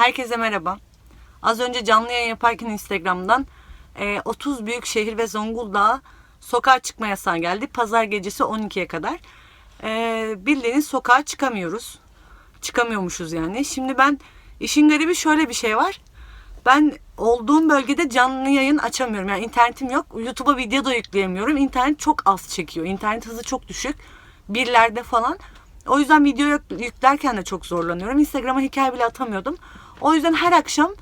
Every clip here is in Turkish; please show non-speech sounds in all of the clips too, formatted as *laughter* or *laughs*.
Herkese merhaba. Az önce canlı yayın yaparken Instagram'dan e, 30 büyük şehir ve Zonguldak'a sokağa çıkma yasağı geldi. Pazar gecesi 12'ye kadar. E, bildiğiniz sokağa çıkamıyoruz. Çıkamıyormuşuz yani. Şimdi ben işin garibi şöyle bir şey var. Ben olduğum bölgede canlı yayın açamıyorum. Yani internetim yok. YouTube'a video da yükleyemiyorum. İnternet çok az çekiyor. İnternet hızı çok düşük. Birlerde falan. O yüzden video yük- yüklerken de çok zorlanıyorum. Instagram'a hikaye bile atamıyordum. O yüzden her akşam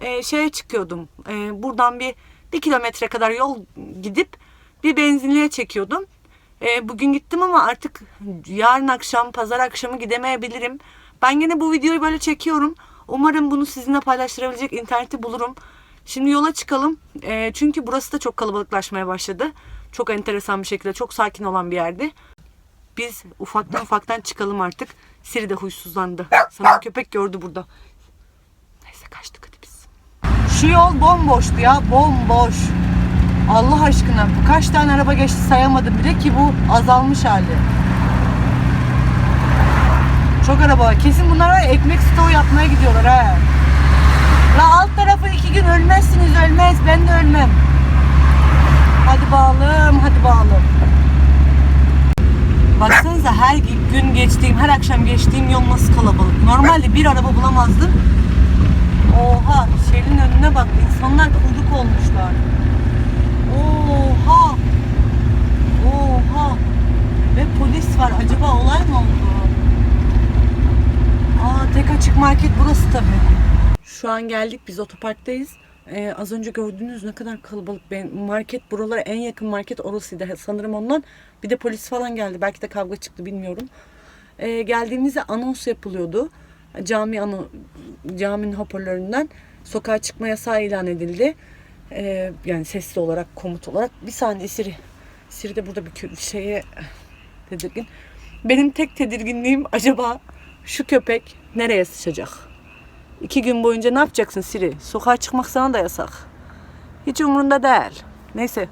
e, şeye çıkıyordum. E, buradan bir, bir kilometre kadar yol gidip bir benzinliğe çekiyordum. E, bugün gittim ama artık yarın akşam, pazar akşamı gidemeyebilirim. Ben yine bu videoyu böyle çekiyorum. Umarım bunu sizinle paylaştırabilecek interneti bulurum. Şimdi yola çıkalım. E, çünkü burası da çok kalabalıklaşmaya başladı. Çok enteresan bir şekilde, çok sakin olan bir yerdi. Biz ufaktan ufaktan çıkalım artık. Siri de huysuzlandı. Sana köpek gördü burada. Kaçtık hadi biz. Şu yol bomboştu ya. Bomboş. Allah aşkına kaç tane araba geçti sayamadım bile ki bu azalmış hali. Çok araba var. Kesin bunlar ekmek stoğu yapmaya gidiyorlar ha. La alt tarafı iki gün ölmezsiniz ölmez. Ben de ölmem. Hadi bağlım hadi bağlım. Baksanıza her gün geçtiğim, her akşam geçtiğim yol nasıl kalabalık. Normalde bir araba bulamazdım. Oha, şehrin önüne bak. İnsanlar kuyruk olmuşlar. Oha. Oha. Ve polis var. Acaba olay mı oldu? Aa, tek açık market burası tabii. Şu an geldik biz otoparktayız. Ee, az önce gördüğünüz ne kadar kalabalık. Ben, market buralara en yakın market orasıydı. Sanırım ondan. Bir de polis falan geldi. Belki de kavga çıktı bilmiyorum. Ee, geldiğimizde anons yapılıyordu. Cami ano, caminin hoparlöründen sokağa çıkma yasağı ilan edildi. Ee, yani sesli olarak, komut olarak. Bir saniye Siri. Siri de burada bir şeye tedirgin. Benim tek tedirginliğim acaba şu köpek nereye sıçacak? İki gün boyunca ne yapacaksın Siri? Sokağa çıkmak sana da yasak. Hiç umurunda değil. Neyse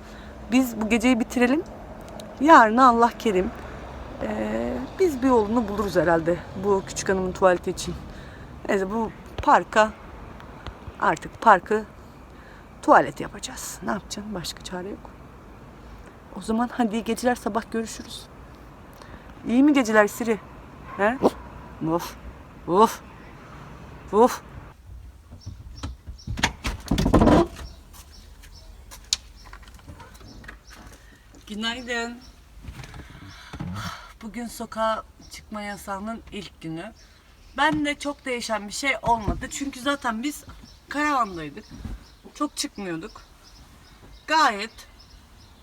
biz bu geceyi bitirelim. Yarına Allah kerim. Ee, biz bir yolunu buluruz herhalde bu küçük hanımın tuvaleti için. Neyse bu parka artık parkı tuvalet yapacağız. Ne yapacaksın? Başka çare yok. O zaman hadi iyi geceler sabah görüşürüz. İyi mi geceler Siri? He? Of. Of. Of. Günaydın. Bugün sokağa çıkma yasağının ilk günü. Ben de çok değişen bir şey olmadı. Çünkü zaten biz karavandaydık. Çok çıkmıyorduk. Gayet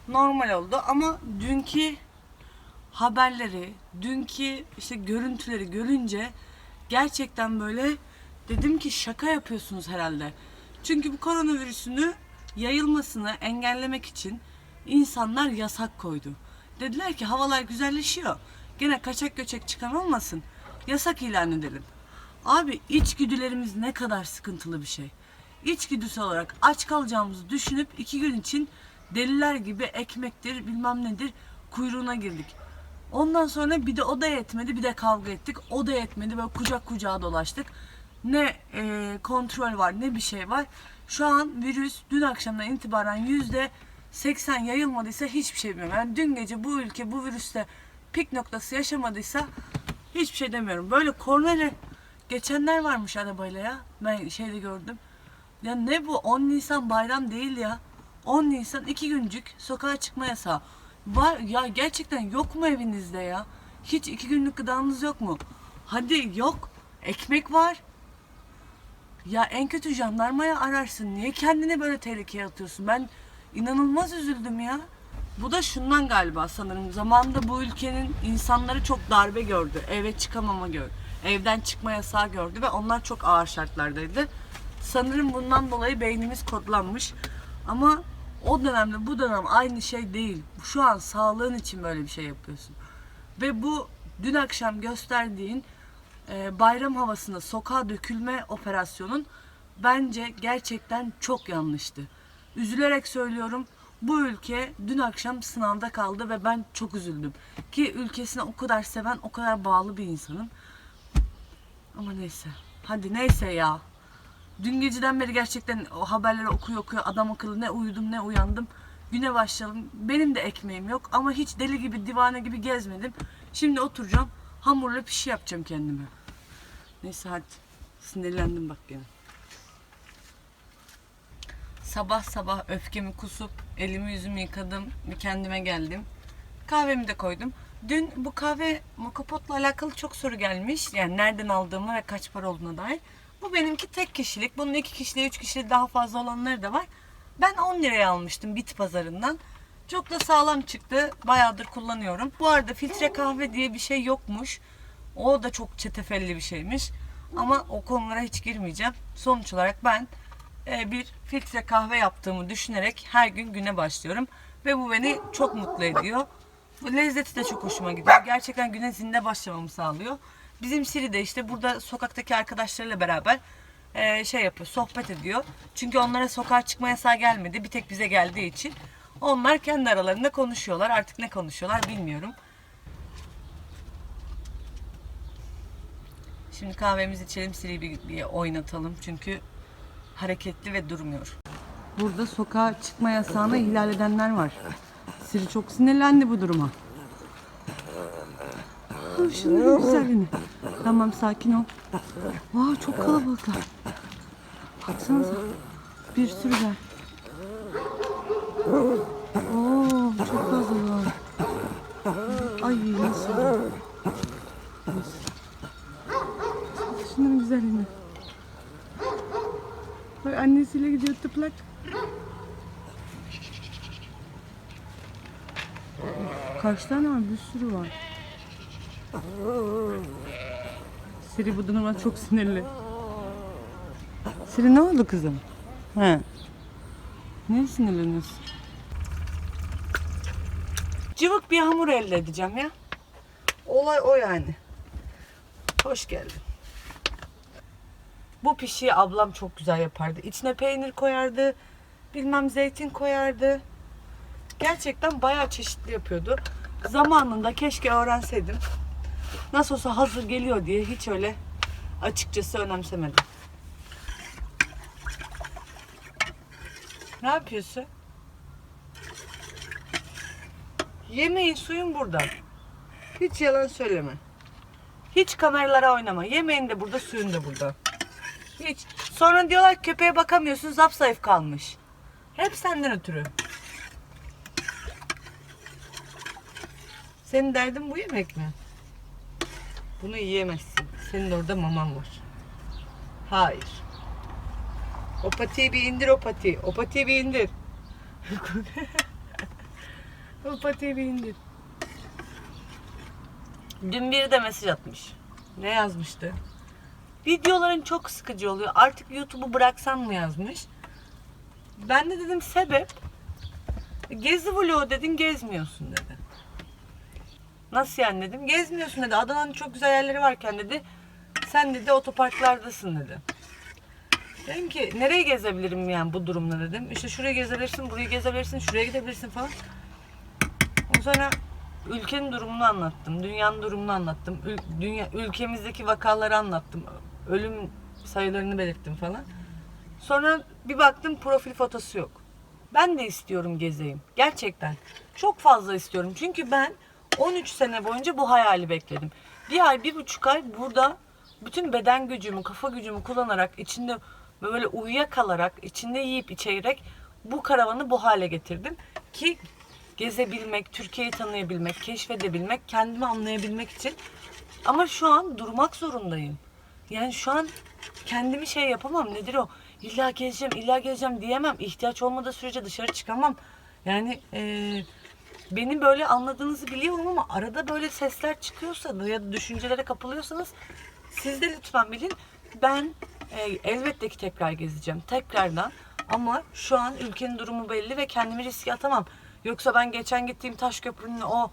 normal oldu ama dünkü haberleri, dünkü işte görüntüleri görünce gerçekten böyle dedim ki şaka yapıyorsunuz herhalde. Çünkü bu koronavirüsünü yayılmasını engellemek için insanlar yasak koydu. Dediler ki havalar güzelleşiyor. Gene kaçak göçek çıkan olmasın. Yasak ilan edelim. Abi içgüdülerimiz ne kadar sıkıntılı bir şey. İçgüdüsü olarak aç kalacağımızı düşünüp iki gün için deliler gibi ekmektir bilmem nedir kuyruğuna girdik. Ondan sonra bir de o da yetmedi bir de kavga ettik. O da yetmedi böyle kucak kucağa dolaştık. Ne e, kontrol var ne bir şey var. Şu an virüs dün akşamdan itibaren yüzde 80 yayılmadıysa hiçbir şey bilmiyorum. Yani dün gece bu ülke bu virüste pik noktası yaşamadıysa hiçbir şey demiyorum. Böyle kornere geçenler varmış arabayla ya. Ben şeyde gördüm. Ya ne bu 10 Nisan bayram değil ya. 10 Nisan iki güncük sokağa çıkma yasağı. Var ya gerçekten yok mu evinizde ya? Hiç iki günlük gıdanız yok mu? Hadi yok. Ekmek var. Ya en kötü jandarmaya ararsın. Niye kendini böyle tehlikeye atıyorsun? Ben inanılmaz üzüldüm ya. Bu da şundan galiba sanırım. Zamanında bu ülkenin insanları çok darbe gördü. Eve çıkamama gördü. Evden çıkma yasağı gördü ve onlar çok ağır şartlardaydı. Sanırım bundan dolayı beynimiz kodlanmış. Ama o dönemle bu dönem aynı şey değil. Şu an sağlığın için böyle bir şey yapıyorsun. Ve bu dün akşam gösterdiğin e, bayram havasında sokağa dökülme operasyonun bence gerçekten çok yanlıştı. Üzülerek söylüyorum. Bu ülke dün akşam sınavda kaldı ve ben çok üzüldüm. Ki ülkesine o kadar seven, o kadar bağlı bir insanım. Ama neyse. Hadi neyse ya. Dün geceden beri gerçekten o haberleri okuyor okuyor adam akıllı ne uyudum ne uyandım. Güne başlayalım. Benim de ekmeğim yok ama hiç deli gibi divane gibi gezmedim. Şimdi oturacağım hamurla pişi yapacağım kendime. Neyse hadi. Sinirlendim bak gene. Sabah sabah öfkemi kusup elimi yüzümü yıkadım. Bir kendime geldim. Kahvemi de koydum. Dün bu kahve mokopotla alakalı çok soru gelmiş. Yani nereden aldığımı ve kaç para olduğuna dair. Bu benimki tek kişilik. Bunun iki kişiliği, üç kişiliği daha fazla olanları da var. Ben 10 liraya almıştım bit pazarından. Çok da sağlam çıktı. Bayağıdır kullanıyorum. Bu arada filtre kahve diye bir şey yokmuş. O da çok çetefelli bir şeymiş. Ama o konulara hiç girmeyeceğim. Sonuç olarak ben bir filtre kahve yaptığımı düşünerek her gün güne başlıyorum. Ve bu beni çok mutlu ediyor. Lezzeti de çok hoşuma gidiyor. Gerçekten güne zinde başlamamı sağlıyor. Bizim Siri de işte burada sokaktaki arkadaşlarıyla beraber e, şey yapıyor, sohbet ediyor. Çünkü onlara sokağa çıkma yasağı gelmedi. Bir tek bize geldiği için. Onlar kendi aralarında konuşuyorlar. Artık ne konuşuyorlar bilmiyorum. Şimdi kahvemizi içelim, Siri'yi bir, bir oynatalım. Çünkü hareketli ve durmuyor. Burada sokağa çıkma yasağını ihlal edenler var. Siri çok sinirlendi bu duruma. Ah, Şunların güzelliğine. Tamam sakin ol. Vay çok kalabalıklar. Baksanıza. Bir sürüler. Oo çok fazlalar. Ay nasıl? Şunların güzelliğine. Bak annesiyle gidiyor tıplak. Kaç tane var? Bir sürü var. Siri bu duruma çok sinirli. Siri ne oldu kızım? He. Niye sinirleniyorsun? Cıvık bir hamur elde edeceğim ya. Olay o yani. Hoş geldin. Bu pişiyi ablam çok güzel yapardı. İçine peynir koyardı. Bilmem zeytin koyardı. Gerçekten bayağı çeşitli yapıyordu. Zamanında keşke öğrenseydim. Nasıl olsa hazır geliyor diye hiç öyle açıkçası önemsemedim. Ne yapıyorsun? Yemeğin suyun burada. Hiç yalan söyleme. Hiç kameralara oynama. Yemeğin de burada, suyun da burada. Hiç. Sonra diyorlar köpeğe bakamıyorsun, zap zayıf kalmış. Hep senden ötürü. Senin derdin bu yemek mi? Bunu yiyemezsin. Senin orada maman var. Hayır. O patiyi bir indir o patiyi. O patiyi bir indir. *laughs* o patiyi bir indir. Dün biri de mesaj atmış. Ne yazmıştı? Videoların çok sıkıcı oluyor. Artık YouTube'u bıraksan mı yazmış. Ben de dedim sebep. Gezi vlogu dedin gezmiyorsun dedi. Nasıl yani dedim. Gezmiyorsun dedi. Adana'nın çok güzel yerleri varken dedi. Sen dedi otoparklardasın dedi. Dedim ki nereye gezebilirim yani bu durumda dedim. İşte şuraya gezebilirsin, burayı gezebilirsin, şuraya gidebilirsin falan. Ondan sonra ülkenin durumunu anlattım. Dünyanın durumunu anlattım. Ül- dünya, ülkemizdeki vakaları anlattım. Ölüm sayılarını belirttim falan. Sonra bir baktım profil fotosu yok. Ben de istiyorum gezeyim. Gerçekten. Çok fazla istiyorum. Çünkü ben 13 sene boyunca bu hayali bekledim. Bir ay, bir buçuk ay burada bütün beden gücümü, kafa gücümü kullanarak, içinde böyle uyuyakalarak, içinde yiyip içerek bu karavanı bu hale getirdim. Ki gezebilmek, Türkiye'yi tanıyabilmek, keşfedebilmek, kendimi anlayabilmek için. Ama şu an durmak zorundayım. Yani şu an kendimi şey yapamam. Nedir o? İlla gezeceğim, illa gezeceğim diyemem. İhtiyaç olmadığı sürece dışarı çıkamam. Yani eee beni böyle anladığınızı biliyorum ama arada böyle sesler çıkıyorsa ya da düşüncelere kapılıyorsanız siz de lütfen bilin. Ben e, elbette ki tekrar gezeceğim. Tekrardan. Ama şu an ülkenin durumu belli ve kendimi riske atamam. Yoksa ben geçen gittiğim taş köprünün o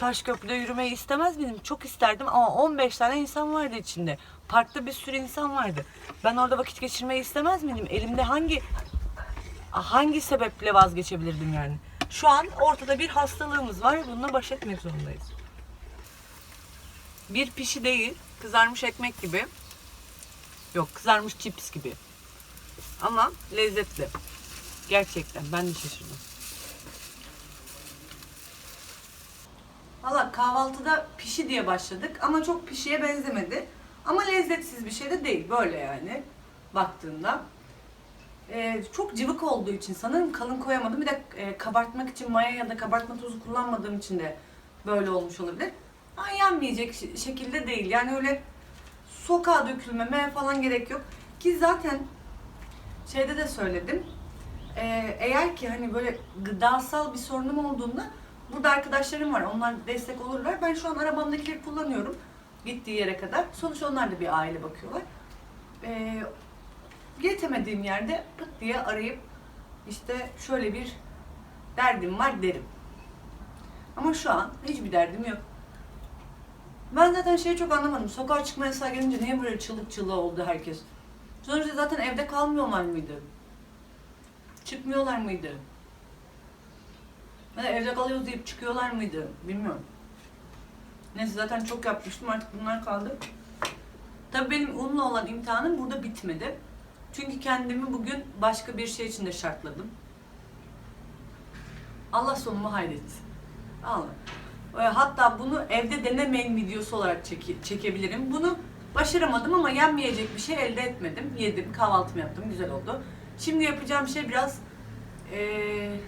taş köprüde yürümeyi istemez miydim? Çok isterdim ama 15 tane insan vardı içinde. Parkta bir sürü insan vardı. Ben orada vakit geçirmeyi istemez miydim? Elimde hangi hangi sebeple vazgeçebilirdim yani? Şu an ortada bir hastalığımız var bununla baş etmek zorundayız. Bir pişi değil, kızarmış ekmek gibi. Yok, kızarmış chips gibi. Ama lezzetli. Gerçekten ben de şaşırdım. Valla kahvaltıda pişi diye başladık ama çok pişiye benzemedi. Ama lezzetsiz bir şey de değil böyle yani baktığında. Ee, çok cıvık olduğu için sanırım kalın koyamadım. Bir de e, kabartmak için maya ya da kabartma tozu kullanmadığım için de böyle olmuş olabilir. Ama yenmeyecek şekilde değil. Yani öyle sokağa dökülmeme falan gerek yok. Ki zaten şeyde de söyledim. Ee, eğer ki hani böyle gıdasal bir sorunum olduğunda burada arkadaşlarım var. Onlar destek olurlar. Ben şu an arabamdakileri kullanıyorum. Gittiği yere kadar. Sonuç onlar da bir aile bakıyorlar. Ee, yetemediğim yerde pıt diye arayıp işte şöyle bir derdim var derim. Ama şu an hiçbir derdim yok. Ben zaten şeyi çok anlamadım. Sokağa çıkma yasağı gelince niye böyle çığlık çığlığa oldu herkes? Sonuçta zaten evde kalmıyorlar mıydı? Çıkmıyorlar mıydı? Ya da evde kalıyoruz deyip çıkıyorlar mıydı? Bilmiyorum. Neyse zaten çok yapmıştım artık bunlar kaldı. Tabii benim unla olan imtihanım burada bitmedi. Çünkü kendimi bugün başka bir şey için de şartladım. Allah sonumu hayretsin. Allah. Ee, Hatta bunu evde denemeyin videosu olarak çeke- çekebilirim. Bunu başaramadım ama yenmeyecek bir şey elde etmedim. Yedim, kahvaltımı yaptım, güzel oldu. Şimdi yapacağım şey biraz eee,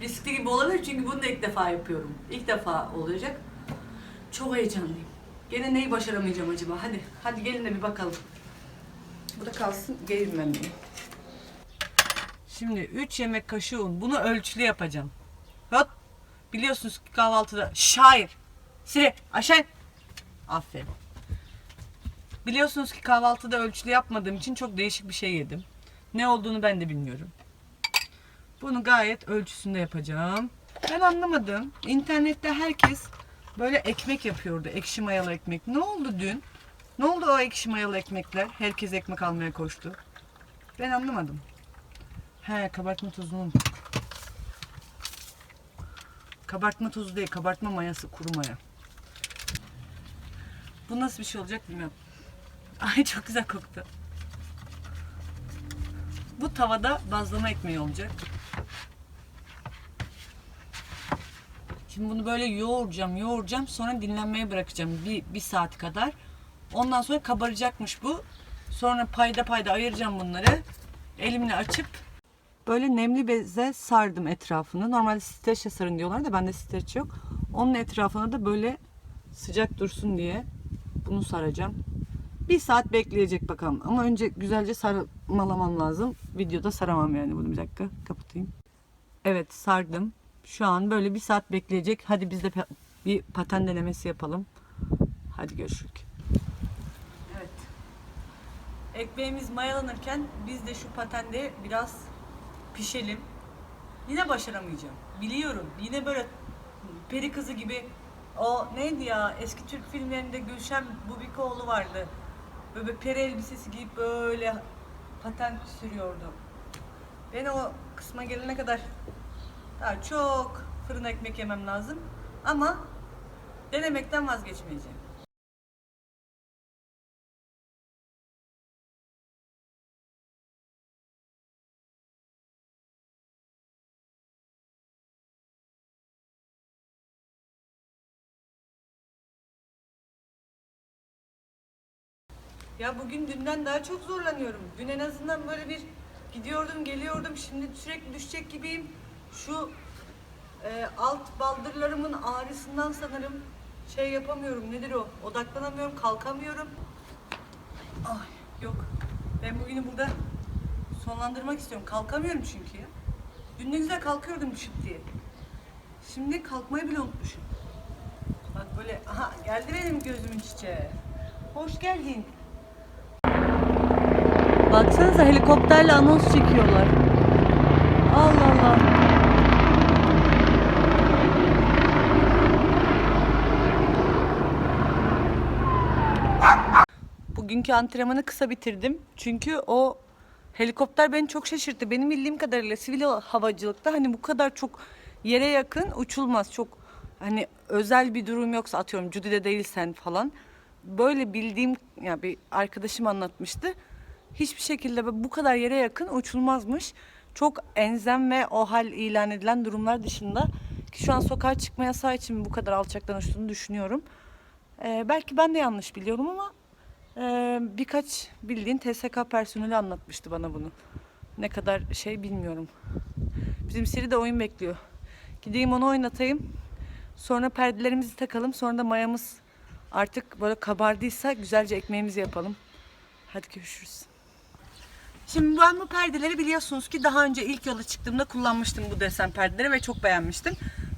riskli gibi olabilir çünkü bunu da ilk defa yapıyorum. İlk defa olacak. Çok heyecanlıyım. Gene neyi başaramayacağım acaba? Hadi, hadi gelin de bir bakalım. Bu da kalsın, gelin ben de. Şimdi 3 yemek kaşığı un. Bunu ölçülü yapacağım. Hop. Biliyorsunuz ki kahvaltıda şair. Sire aşağı. in. Aferin. Biliyorsunuz ki kahvaltıda ölçülü yapmadığım için çok değişik bir şey yedim. Ne olduğunu ben de bilmiyorum. Bunu gayet ölçüsünde yapacağım. Ben anlamadım. İnternette herkes böyle ekmek yapıyordu. Ekşi mayalı ekmek. Ne oldu dün? Ne oldu o ekşi mayalı ekmekler? Herkes ekmek almaya koştu. Ben anlamadım. He kabartma tozunu unuttuk. Kabartma tozu değil, kabartma mayası, kuru maya. Bu nasıl bir şey olacak bilmiyorum. *laughs* Ay çok güzel koktu. Bu tavada bazlama ekmeği olacak. Şimdi bunu böyle yoğuracağım, yoğuracağım. Sonra dinlenmeye bırakacağım bir, bir saat kadar. Ondan sonra kabaracakmış bu. Sonra payda payda ayıracağım bunları. Elimle açıp böyle nemli beze sardım etrafını. Normalde streçle sarın diyorlar da bende streç yok. Onun etrafına da böyle sıcak dursun diye bunu saracağım. Bir saat bekleyecek bakalım. Ama önce güzelce sarmalamam lazım. Videoda saramam yani bunu bir dakika kapatayım. Evet sardım. Şu an böyle bir saat bekleyecek. Hadi biz de bir paten denemesi yapalım. Hadi görüşürüz. Evet. Ekmeğimiz mayalanırken biz de şu patende biraz pişelim. Yine başaramayacağım. Biliyorum. Yine böyle peri kızı gibi o neydi ya eski Türk filmlerinde Gülşen Bubikoğlu vardı. Böyle peri elbisesi giyip böyle paten sürüyordu. Ben o kısma gelene kadar daha çok fırın ekmek yemem lazım. Ama denemekten vazgeçmeyeceğim. Ya bugün dünden daha çok zorlanıyorum. Dün en azından böyle bir gidiyordum geliyordum. Şimdi sürekli düşecek gibiyim. Şu e, alt baldırlarımın ağrısından sanırım şey yapamıyorum. Nedir o? Odaklanamıyorum, kalkamıyorum. Ay yok. Ben bugünü burada sonlandırmak istiyorum. Kalkamıyorum çünkü ya. Dün ne güzel kalkıyordum şıp diye. Şimdi kalkmayı bile unutmuşum. Bak böyle, aha geldi benim gözümün çiçeği. Hoş geldin. Baksanıza helikopterle anons çekiyorlar. Allah Allah. Bugünkü antrenmanı kısa bitirdim. Çünkü o helikopter beni çok şaşırttı. Benim bildiğim kadarıyla sivil havacılıkta hani bu kadar çok yere yakın uçulmaz. Çok hani özel bir durum yoksa atıyorum Cudi'de değilsen falan. Böyle bildiğim ya bir arkadaşım anlatmıştı hiçbir şekilde bu kadar yere yakın uçulmazmış. Çok enzem ve o hal ilan edilen durumlar dışında ki şu an sokağa çıkma yasağı için bu kadar alçaktan uçtuğunu düşünüyorum. Ee, belki ben de yanlış biliyorum ama e, birkaç bildiğin TSK personeli anlatmıştı bana bunu. Ne kadar şey bilmiyorum. Bizim Siri de oyun bekliyor. Gideyim onu oynatayım. Sonra perdelerimizi takalım. Sonra da mayamız artık böyle kabardıysa güzelce ekmeğimizi yapalım. Hadi görüşürüz. Şimdi ben bu perdeleri biliyorsunuz ki daha önce ilk yola çıktığımda kullanmıştım bu desen perdeleri ve çok beğenmiştim.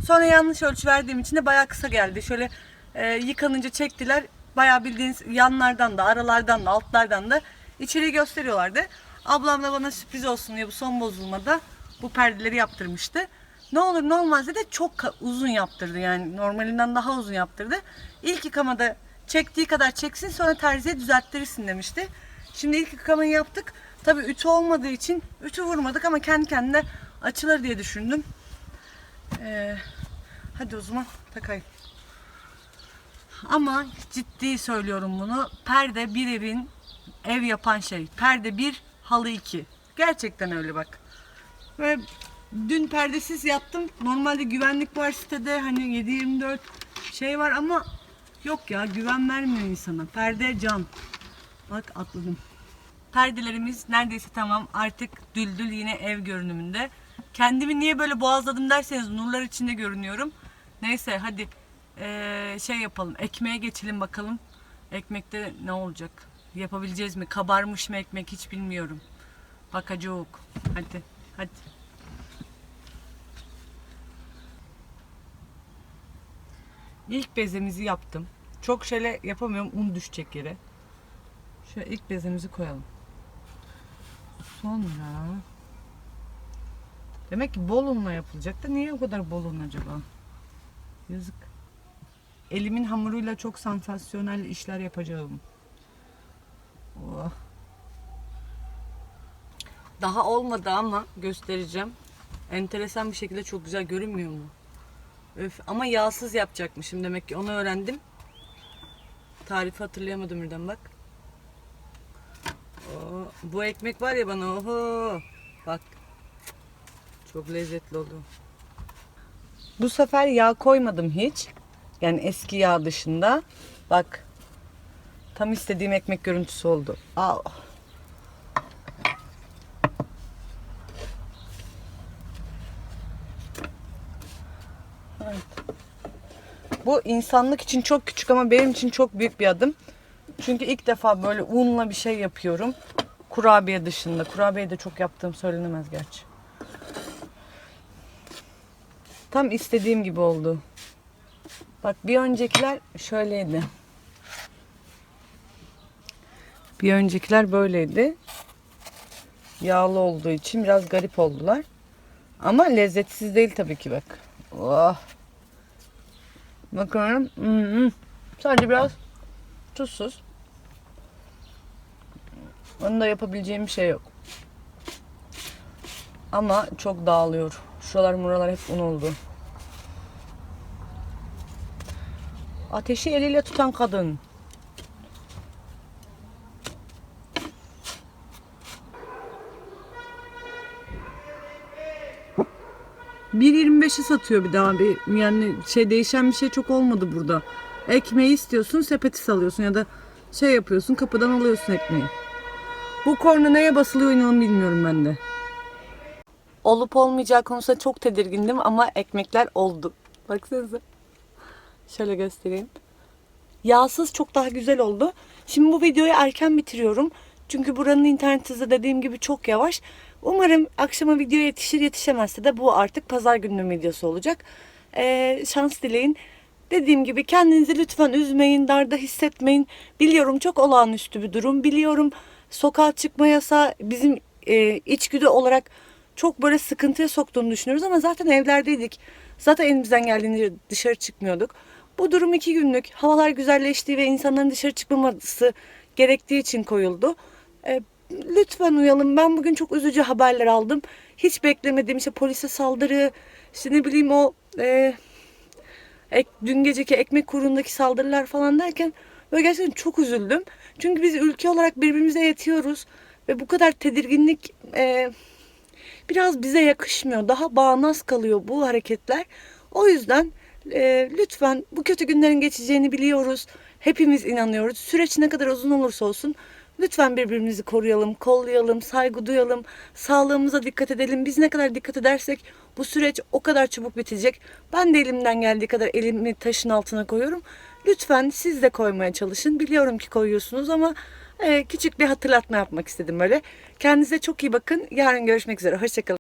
Sonra yanlış ölçü verdiğim için de bayağı kısa geldi. Şöyle e, yıkanınca çektiler. Bayağı bildiğiniz yanlardan da, aralardan da, altlardan da içeriği gösteriyorlardı. Ablam da bana sürpriz olsun diye bu son bozulmada bu perdeleri yaptırmıştı. Ne olur ne olmaz dedi çok uzun yaptırdı yani normalinden daha uzun yaptırdı. İlk yıkamada çektiği kadar çeksin sonra terziye düzelttirirsin demişti. Şimdi ilk yıkamayı yaptık. Tabii ütü olmadığı için ütü vurmadık ama kendi kendine açılır diye düşündüm. Ee, hadi o zaman takayım. Ama ciddi söylüyorum bunu. Perde bir evin ev yapan şey. Perde bir, halı iki. Gerçekten öyle bak. Ve dün perdesiz yattım. Normalde güvenlik var sitede. Hani 7-24 şey var ama yok ya güven vermiyor insana. Perde can. Bak atladım. Perdelerimiz neredeyse tamam. Artık düldül yine ev görünümünde. Kendimi niye böyle boğazladım derseniz nurlar içinde görünüyorum. Neyse hadi eee, şey yapalım. Ekmeğe geçelim bakalım. Ekmekte ne olacak? Yapabileceğiz mi? Kabarmış mı ekmek hiç bilmiyorum. Bakacak. Hadi. Hadi. İlk bezemizi yaptım. Çok şöyle yapamıyorum. Un düşecek yere. Şöyle ilk bezemizi koyalım. Sonra Demek ki bol unla yapılacak da niye o kadar bol un acaba? Yazık. Elimin hamuruyla çok sansasyonel işler yapacağım. Oh. Daha olmadı ama göstereceğim. Enteresan bir şekilde çok güzel görünmüyor mu? Öf. Ama yağsız yapacakmışım demek ki onu öğrendim. Tarifi hatırlayamadım birden bak. Oo, bu ekmek var ya bana oho. Bak. Çok lezzetli oldu. Bu sefer yağ koymadım hiç. Yani eski yağ dışında. Bak. Tam istediğim ekmek görüntüsü oldu. Al. Evet. Bu insanlık için çok küçük ama benim için çok büyük bir adım. Çünkü ilk defa böyle unla bir şey yapıyorum. Kurabiye dışında. Kurabiye de çok yaptığım söylenemez gerçi. Tam istediğim gibi oldu. Bak bir öncekiler şöyleydi. Bir öncekiler böyleydi. Yağlı olduğu için biraz garip oldular. Ama lezzetsiz değil tabii ki bak. Oh. Bakıyorum. Hmm. Sadece biraz tuzsuz. Onu da yapabileceğim bir şey yok. Ama çok dağılıyor. Şuralar muralar hep un oldu. Ateşi eliyle tutan kadın. ...1.25'i satıyor bir daha bir yani şey değişen bir şey çok olmadı burada. Ekmeği istiyorsun sepeti salıyorsun ya da şey yapıyorsun kapıdan alıyorsun ekmeği. Bu korna neye basılıyor inanın bilmiyorum ben de. Olup olmayacağı konusunda çok tedirgindim ama ekmekler oldu. Baksanıza. Şöyle göstereyim. Yağsız çok daha güzel oldu. Şimdi bu videoyu erken bitiriyorum. Çünkü buranın internet hızı dediğim gibi çok yavaş. Umarım akşama video yetişir yetişemezse de bu artık pazar gününün videosu olacak. Ee, şans dileyin. Dediğim gibi kendinizi lütfen üzmeyin, darda hissetmeyin. Biliyorum çok olağanüstü bir durum. Biliyorum sokağa çıkma yasağı bizim e, içgüdü olarak çok böyle sıkıntıya soktuğunu düşünüyoruz ama zaten evlerdeydik. Zaten elimizden geldiğince dışarı çıkmıyorduk. Bu durum iki günlük. Havalar güzelleşti ve insanların dışarı çıkmaması gerektiği için koyuldu. E, lütfen uyalım. Ben bugün çok üzücü haberler aldım. Hiç beklemediğim işte polise saldırı, işte ne bileyim o e, ek, dün geceki ekmek kuyruğundaki saldırılar falan derken böyle gerçekten çok üzüldüm. Çünkü biz ülke olarak birbirimize yetiyoruz Ve bu kadar tedirginlik e, biraz bize yakışmıyor. Daha bağnaz kalıyor bu hareketler. O yüzden e, lütfen bu kötü günlerin geçeceğini biliyoruz. Hepimiz inanıyoruz. Süreç ne kadar uzun olursa olsun lütfen birbirimizi koruyalım, kollayalım, saygı duyalım, sağlığımıza dikkat edelim. Biz ne kadar dikkat edersek bu süreç o kadar çabuk bitecek. Ben de elimden geldiği kadar elimi taşın altına koyuyorum. Lütfen siz de koymaya çalışın. Biliyorum ki koyuyorsunuz ama e, küçük bir hatırlatma yapmak istedim böyle. Kendinize çok iyi bakın. Yarın görüşmek üzere. Hoşçakalın.